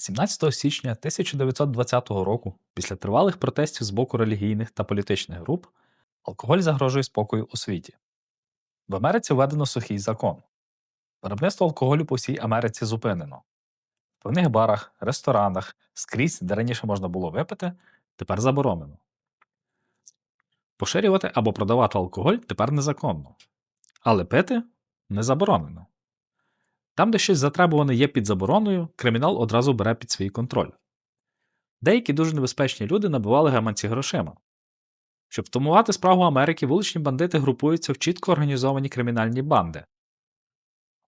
17 січня 1920 року, після тривалих протестів з боку релігійних та політичних груп, алкоголь загрожує спокою у світі. В Америці введено сухий закон. Виробництво алкоголю по всій Америці зупинено. В певних барах, ресторанах, скрізь, де раніше можна було випити, тепер заборонено. Поширювати або продавати алкоголь тепер незаконно. Але пити не заборонено. Там, де щось затребуване є під забороною, кримінал одразу бере під свій контроль. Деякі дуже небезпечні люди набивали гаманці грошима. Щоб втамувати справу Америки, вуличні бандити групуються в чітко організовані кримінальні банди.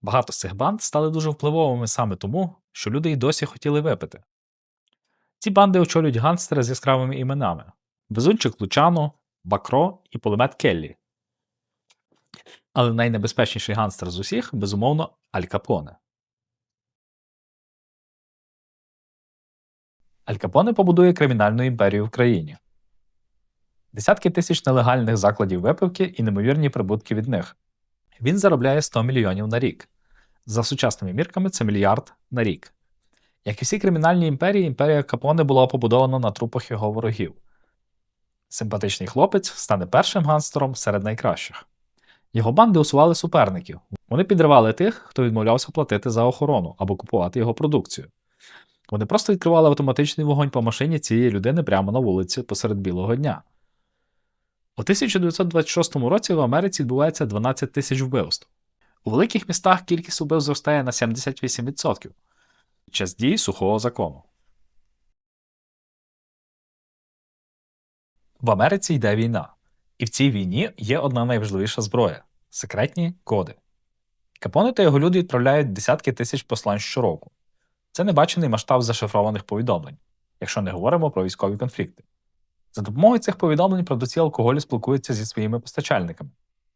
Багато з цих банд стали дуже впливовими саме тому, що люди й досі хотіли випити. Ці банди очолюють гангстери з яскравими іменами: Везунчик Лучано, Бакро і Пулемет Келлі. Але найнебезпечніший гангстер з усіх, безумовно, Аль Капоне. Аль Капоне побудує кримінальну імперію в країні. Десятки тисяч нелегальних закладів випивки і неймовірні прибутки від них. Він заробляє 100 мільйонів на рік. За сучасними мірками це мільярд на рік. Як і всі кримінальні імперії, імперія Капоне була побудована на трупах його ворогів. Симпатичний хлопець стане першим гангстером серед найкращих. Його банди усували суперників. Вони підривали тих, хто відмовлявся платити за охорону або купувати його продукцію. Вони просто відкривали автоматичний вогонь по машині цієї людини прямо на вулиці посеред білого дня. У 1926 році в Америці відбувається 12 тисяч вбивств. У великих містах кількість вбивств зростає на 78% під час дії сухого закону. В Америці йде війна. І в цій війні є одна найважливіша зброя секретні коди. Капоне та його люди відправляють десятки тисяч послань щороку. Це небачений масштаб зашифрованих повідомлень, якщо не говоримо про військові конфлікти. За допомогою цих повідомлень продавці алкоголю спілкуються зі своїми постачальниками.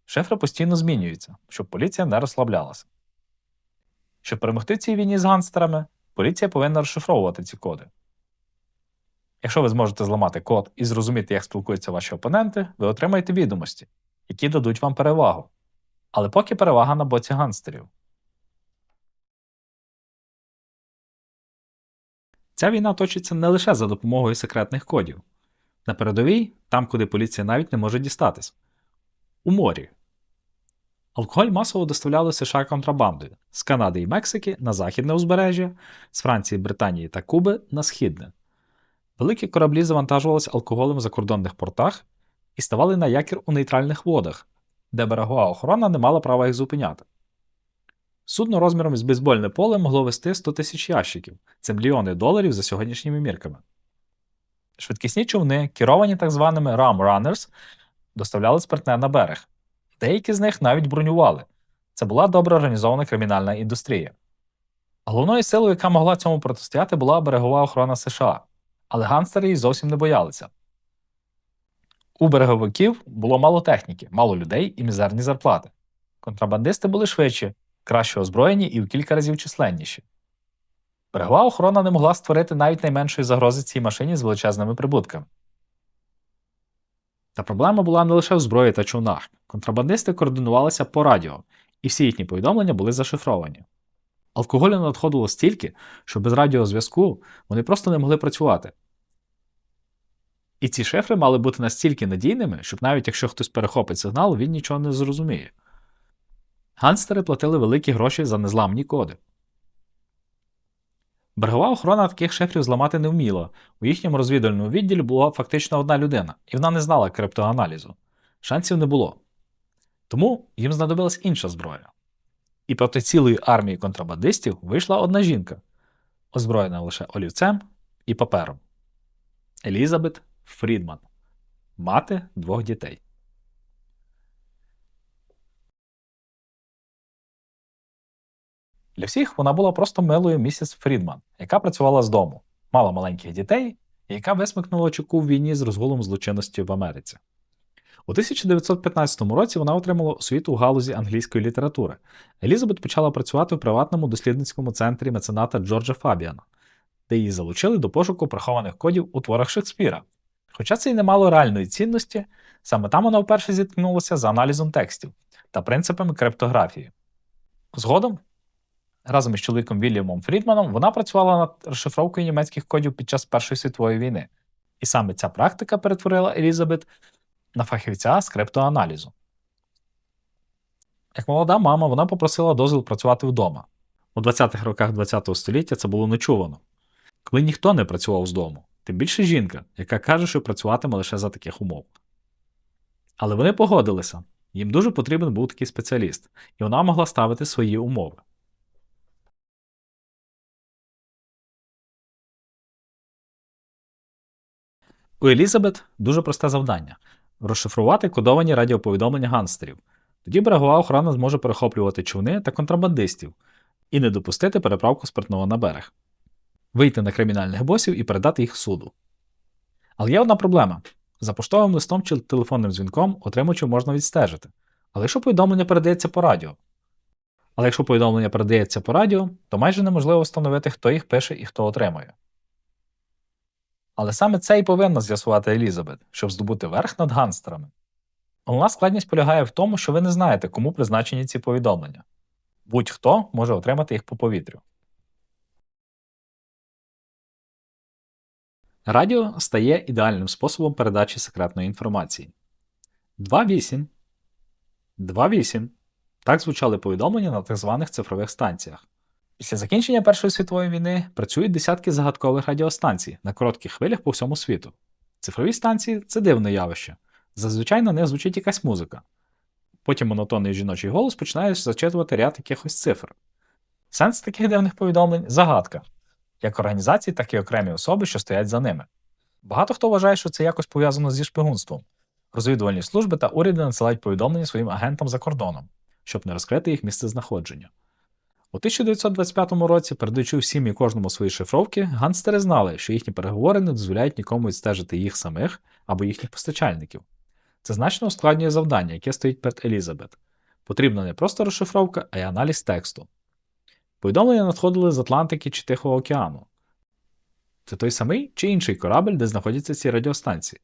Шифри постійно змінюються, щоб поліція не розслаблялася. Щоб перемогти цій війні з гангстерами, поліція повинна розшифровувати ці коди. Якщо ви зможете зламати код і зрозуміти, як спілкуються ваші опоненти, ви отримаєте відомості, які дадуть вам перевагу. Але поки перевага на боці гангстерів. Ця війна точиться не лише за допомогою секретних кодів. На передовій, там, куди поліція навіть не може дістатись. У морі. Алкоголь масово доставляли США контрабандою з Канади і Мексики на західне узбережжя, з Франції, Британії та Куби на східне. Великі кораблі завантажувалися алкоголем в закордонних портах і ставали на якір у нейтральних водах, де берегова охорона не мала права їх зупиняти. Судно розміром з бейсбольне поле могло вести 100 тисяч ящиків це мільйони доларів за сьогоднішніми мірками. Швидкісні човни, керовані так званими Ram Runners, доставляли спиртне на берег. Деякі з них навіть бронювали. Це була добре організована кримінальна індустрія. Головною силою, яка могла цьому протистояти, була берегова охорона США, але гангстери її зовсім не боялися. У береговиків було мало техніки, мало людей і мізерні зарплати. Контрабандисти були швидші, краще озброєні і в кілька разів численніші. Берегова охорона не могла створити навіть найменшої загрози цій машині з величезними прибутками. Та проблема була не лише в зброї та човнах. Контрабандисти координувалися по радіо, і всі їхні повідомлення були зашифровані. Алкоголю надходило стільки, що без радіозв'язку вони просто не могли працювати. І ці шифри мали бути настільки надійними, щоб навіть якщо хтось перехопить сигнал, він нічого не зрозуміє. Ганстери платили великі гроші за незламні коди. Берегова охорона таких шифрів зламати не вміла. У їхньому розвідувальному відділі була фактично одна людина, і вона не знала криптоаналізу. Шансів не було. Тому їм знадобилась інша зброя. І проти цілої армії контрабандистів вийшла одна жінка, озброєна лише олівцем і папером Елізабет Фрідман, мати двох дітей. Для всіх вона була просто милою місіс Фрідман, яка працювала з дому, мала маленьких дітей, яка висмикнула чеку в війні з розгулом злочинності в Америці. У 1915 році вона отримала освіту у галузі англійської літератури. Елізабет почала працювати в приватному дослідницькому центрі мецената Джорджа Фабіана, де її залучили до пошуку прихованих кодів у творах Шекспіра. Хоча це й не мало реальної цінності, саме там вона вперше зіткнулася з аналізом текстів та принципами криптографії. Згодом Разом із чоловіком Вільямом Фрідманом вона працювала над розшифровкою німецьких кодів під час Першої світової війни. І саме ця практика перетворила Елізабет на фахівця з криптоаналізу. Як молода мама, вона попросила дозвіл працювати вдома. У 20-х роках ХХ століття це було нечувано. Коли ніхто не працював з дому, тим більше жінка, яка каже, що працюватиме лише за таких умов. Але вони погодилися, їм дуже потрібен був такий спеціаліст, і вона могла ставити свої умови. У Елізабет дуже просте завдання розшифрувати кодовані радіоповідомлення гангстерів. Тоді берегова охорона зможе перехоплювати човни та контрабандистів і не допустити переправку спиртного на берег, вийти на кримінальних босів і передати їх суду. Але є одна проблема: за поштовим листом чи телефонним дзвінком отримувачів можна відстежити. Але якщо повідомлення передається по радіо. Але якщо повідомлення передається по радіо, то майже неможливо встановити, хто їх пише і хто отримує. Але саме це і повинна з'ясувати Елізабет, щоб здобути верх над ганстерами. Головна складність полягає в тому, що ви не знаєте, кому призначені ці повідомлення. Будь-хто може отримати їх по повітрю. Радіо стає ідеальним способом передачі секретної інформації. 2.8. 2.8. Так звучали повідомлення на так званих цифрових станціях. Після закінчення Першої світової війни працюють десятки загадкових радіостанцій на коротких хвилях по всьому світу. Цифрові станції це дивне явище. Зазвичай на них звучить якась музика. Потім монотонний жіночий голос починає зачитувати ряд якихось цифр. Сенс таких дивних повідомлень загадка, як організації, так і окремі особи, що стоять за ними. Багато хто вважає, що це якось пов'язано зі шпигунством. Розвідувальні служби та уряди надсилають повідомлення своїм агентам за кордоном, щоб не розкрити їх місце знаходження. У 1925 році, передаючи всім і кожному свої шифровки, ганстери знали, що їхні переговори не дозволяють нікому відстежити їх самих або їхніх постачальників. Це значно ускладнює завдання, яке стоїть перед Елізабет. Потрібна не просто розшифровка, а й аналіз тексту. Повідомлення надходили з Атлантики чи Тихого океану. Це той самий чи інший корабель, де знаходяться ці радіостанції.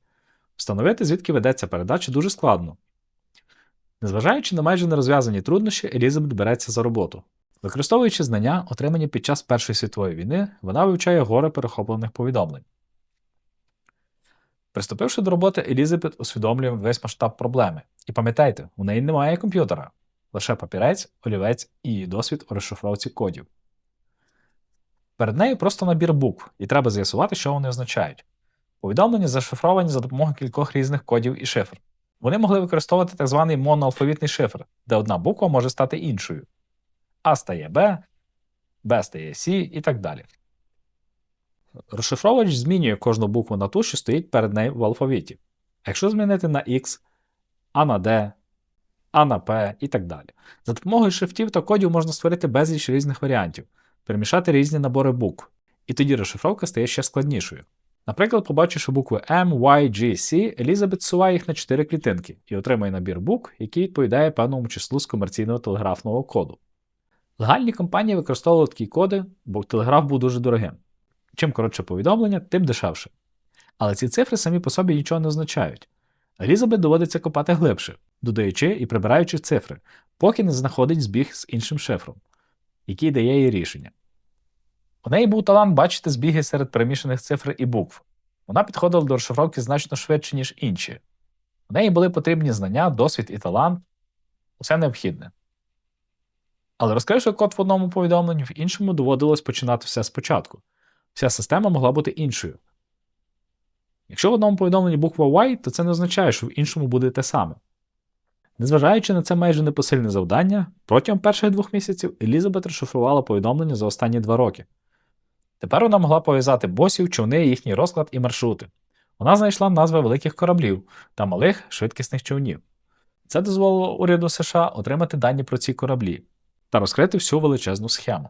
Встановити, звідки ведеться передача, дуже складно. Незважаючи на майже нерозв'язані труднощі, Елізабет береться за роботу. Використовуючи знання, отримані під час Першої світової війни, вона вивчає горе перехоплених повідомлень. Приступивши до роботи, Елізабет усвідомлює весь масштаб проблеми. І пам'ятайте, у неї немає комп'ютера, лише папірець, олівець і її досвід у розшифровці кодів. Перед нею просто набір букв, і треба з'ясувати, що вони означають. Повідомлення зашифровані за допомогою кількох різних кодів і шифр. Вони могли використовувати так званий моноалфавітний шифр, де одна буква може стати іншою. А стає Б, Б стає С і так далі. Розшифровувач змінює кожну букву на ту, що стоїть перед нею в алфавіті. Якщо змінити на X, А на D, А на П і так далі. За допомогою шрифтів та кодів можна створити безліч різних варіантів, перемішати різні набори букв, і тоді розшифровка стає ще складнішою. Наприклад, побачивши букви M, Y, G, C, Елізабет суває їх на 4 клітинки і отримує набір букв, який відповідає певному числу з комерційного телеграфного коду. Легальні компанії використовували такі коди, бо телеграф був дуже дорогим. Чим коротше повідомлення, тим дешевше. Але ці цифри самі по собі нічого не означають. Елізабет доводиться копати глибше, додаючи і прибираючи цифри, поки не знаходить збіг з іншим шифром, який дає їй рішення. У неї був талант бачити збіги серед перемішаних цифр і букв. Вона підходила до розшифровки значно швидше, ніж інші. У неї були потрібні знання, досвід і талант усе необхідне. Але розкривши код в одному повідомленні, в іншому доводилось починати все спочатку. Вся система могла бути іншою. Якщо в одному повідомленні буква Y, то це не означає, що в іншому буде те саме. Незважаючи на це майже непосильне завдання, протягом перших двох місяців Елізабет розшифрувала повідомлення за останні два роки. Тепер вона могла пов'язати босів, човни, їхній розклад і маршрути. Вона знайшла назви великих кораблів та малих швидкісних човнів. Це дозволило уряду США отримати дані про ці кораблі та розкрити всю величезну схему.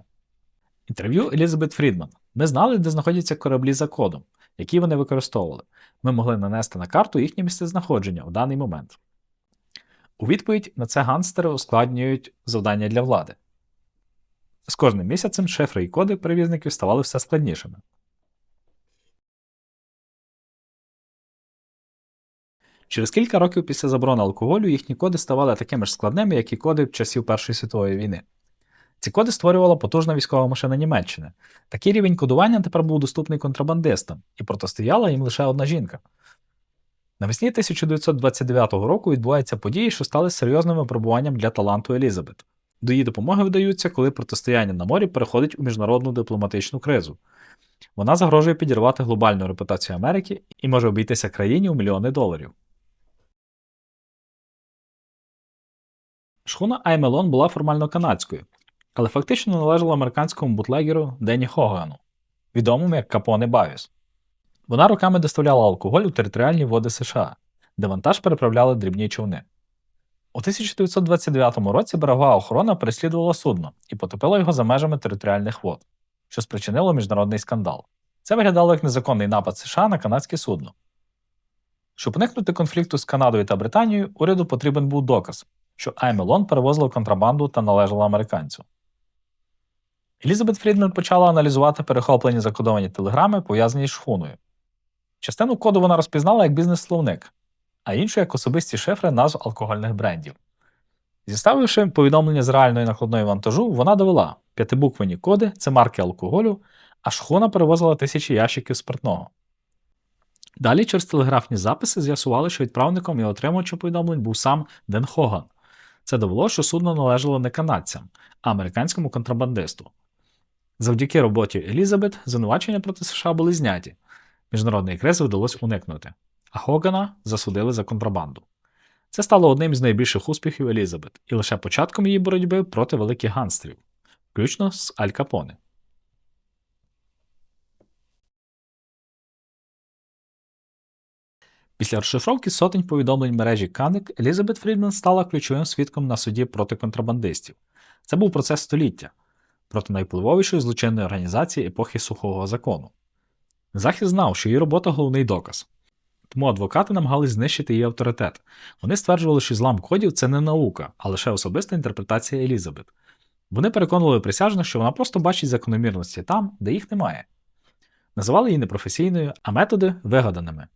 Інтерв'ю Елізабет Фрідман. Ми знали, де знаходяться кораблі за кодом, які вони використовували. Ми могли нанести на карту їхнє місцезнаходження у даний момент. У відповідь на це ганстери ускладнюють завдання для влади. З кожним місяцем шифри і коди перевізників ставали все складнішими. Через кілька років після заборони алкоголю їхні коди ставали такими ж складними, як і коди часів Першої світової війни. Ці коди створювала потужна військова машина Німеччини. Такий рівень кодування тепер був доступний контрабандистам, і протистояла їм лише одна жінка. Навесні 1929 року відбуваються події, що стали серйозним випробуванням для таланту Елізабет. До її допомоги вдаються, коли протистояння на морі переходить у міжнародну дипломатичну кризу. Вона загрожує підірвати глобальну репутацію Америки і може обійтися країні у мільйони доларів. Шхуна Аймелон була формально канадською, але фактично належала американському бутлегеру Денні Хогану, відомому як Капоне Бавіс. Вона роками доставляла алкоголь у територіальні води США, де вантаж переправляли дрібні човни. У 1929 році берегова охорона переслідувала судно і потопила його за межами територіальних вод, що спричинило міжнародний скандал. Це виглядало як незаконний напад США на канадське судно. Щоб уникнути конфлікту з Канадою та Британією, уряду потрібен був доказ, що Аймелон перевозила контрабанду та належала американцю. Елізабет Фрідмен почала аналізувати перехоплені закодовані телеграми, пов'язані з шхуною. Частину коду вона розпізнала як бізнес-словник, а іншу як особисті шифри назв алкогольних брендів. Зіставивши повідомлення з реальної накладної вантажу, вона довела п'ятибуквені коди це марки алкоголю, а шхуна перевозила тисячі ящиків спиртного. Далі через телеграфні записи з'ясували, що відправником і отримувачем повідомлень був сам Ден Хоган. Це довело, що судно належало не канадцям, а американському контрабандисту. Завдяки роботі Елізабет звинувачення проти США були зняті. Міжнародний кризи вдалося уникнути, а Хогана засудили за контрабанду. Це стало одним з найбільших успіхів Елізабет і лише початком її боротьби проти великих ганстрів, включно з Аль Капоне. Після розшифровки сотень повідомлень мережі Каник Елізабет Фрідман стала ключовим свідком на суді проти контрабандистів. Це був процес століття проти найвпливовішої злочинної організації епохи сухого закону. Захист знав, що її робота головний доказ. Тому адвокати намагались знищити її авторитет. Вони стверджували, що злам кодів це не наука, а лише особиста інтерпретація Елізабет. Вони переконували присяжних, що вона просто бачить закономірності там, де їх немає. Називали її непрофесійною, а методи вигаданими.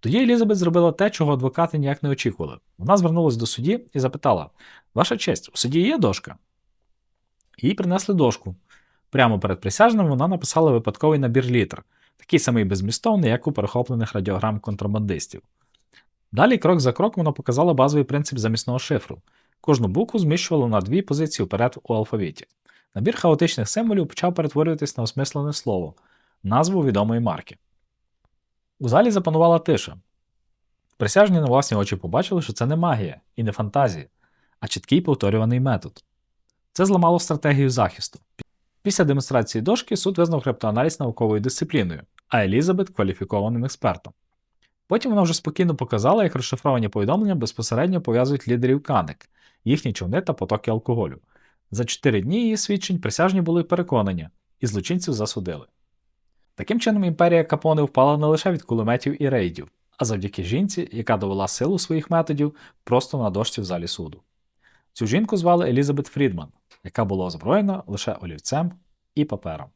Тоді Елізабет зробила те, чого адвокати ніяк не очікували. Вона звернулася до судді і запитала: Ваша честь, у суді є дошка? Їй принесли дошку. Прямо перед присяжним вона написала випадковий набір літер, такий самий безмістовний, як у перехоплених радіограм контрабандистів. Далі, крок за кроком, вона показала базовий принцип замісного шифру. Кожну букву зміщувало на дві позиції вперед у алфавіті. Набір хаотичних символів почав перетворюватись на осмислене слово, назву відомої марки. У залі запанувала тиша. Присяжні на власні очі побачили, що це не магія і не фантазія, а чіткий повторюваний метод. Це зламало стратегію захисту. Після демонстрації дошки суд визнав криптоаналіз науковою дисципліною, а Елізабет кваліфікованим експертом. Потім вона вже спокійно показала, як розшифровані повідомлення безпосередньо пов'язують лідерів каник, їхні човни та потоки алкоголю. За чотири дні її свідчень присяжні були переконані, і злочинців засудили. Таким чином, імперія Капони впала не лише від кулеметів і рейдів, а завдяки жінці, яка довела силу своїх методів просто на дошці в залі суду. Цю жінку звали Елізабет Фрідман, яка була озброєна лише олівцем і папером.